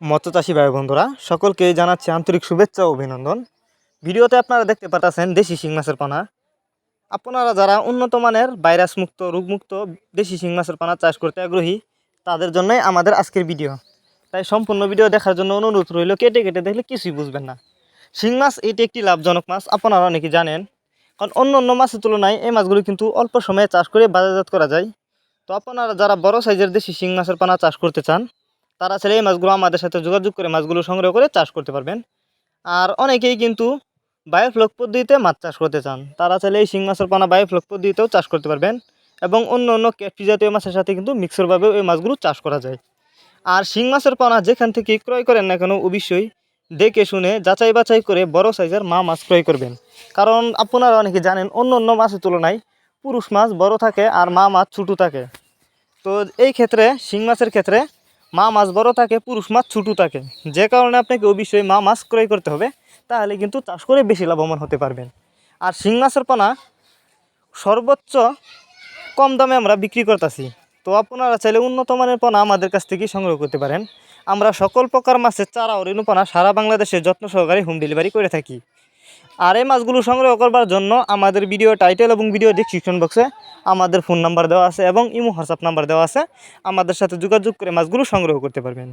মৎস্যচাষী ভাই বন্ধুরা, সকলকে জানাচ্ছি আন্তরিক শুভেচ্ছা ও অভিনন্দন। ভিডিওতে আপনারা দেখতে পাচ্ছেন দেশি শিং মাছের পানা। আপনারা যারা উন্নত মানের ভাইরাস মুক্ত রোগমুক্ত দেশি শিং মাছের পানা চাষ করতে আগ্রহী, তাদের জন্যই আমাদের আজকের ভিডিও। তাই সম্পূর্ণ ভিডিও দেখার জন্য অনুরোধ রইল, কেটে কেটে দেখলে কিছুই বুঝবেন না। শিং মাছ এটি একটি লাভজনক মাছ, আপনারা অনেকে জানেন। কারণ অন্য অন্য মাছের তুলনায় এই মাছগুলো কিন্তু অল্প সময়ে চাষ করে বাজারজাত করা যায়। তো আপনারা যারা বড় সাইজের দেশি শিং মাছের পানা চাষ করতে চান তারা ছেলে এই মাছগুলো আমাদের সাথে যোগাযোগ করে মাছগুলো সংগ্রহ করে চাষ করতে পারবেন। আর অনেকেই কিন্তু বায়োফ্লক পদ্ধতিতে মাছ চাষ করতে চান। তারা চাইলে এই শিং মাছের পানা বায়োফ্লক পদ্ধতিতেও চাষ করতে পারবেন এবং অন্য অন্য ক্যাটফি জাতীয় মাছের সাথে কিন্তু মিক্সরভাবেও এই মাছগুলো চাষ করা যায়। আর শিং মাছের পানা যেখান থেকে ক্রয় করেন না কেন অবশ্যই দেখে শুনে যাচাই বাছাই করে বড় সাইজের মা মাছ ক্রয় করবেন। কারণ আপনারা অনেকে জানেন অন্য অন্য মাছের তুলনায় পুরুষ মাছ বড় থাকে আর মা মাছ ছোটো থাকে। তো এই ক্ষেত্রে, শিং মাছের ক্ষেত্রে মা মাছ বড় থাকে, পুরুষ মাছ ছোটো থাকে। যে কারণে আপনাকে অবশ্যই মা মাছ ক্রয় করতে হবে, তাহলে কিন্তু চাষ করে বেশি লাভবান হতে পারবেন। আর শিং মাছের পানা সর্বোচ্চ কম দামে আমরা বিক্রি করতেছি। তো আপনারা চাইলে উন্নত মানের পানা আমাদের কাছ থেকে সংগ্রহ করতে পারেন। আমরা সকল প্রকার মাছের চারা ও রেণু পানা সারা বাংলাদেশে যত্ন সহকারে হোম ডেলিভারি করে থাকি। আর এই মাছগুলো সংগ্রহ করবার জন্য আমাদের ভিডিও টাইটেল এবং ভিডিও ডিসক্রিপশন বক্সে আমাদের ফোন নাম্বার দেওয়া আছে এবং ইমো হোয়াটসঅ্যাপ নাম্বার দেওয়া আছে। আমাদের সাথে যোগাযোগ করে মাছগুলো সংগ্রহ করতে পারবেন।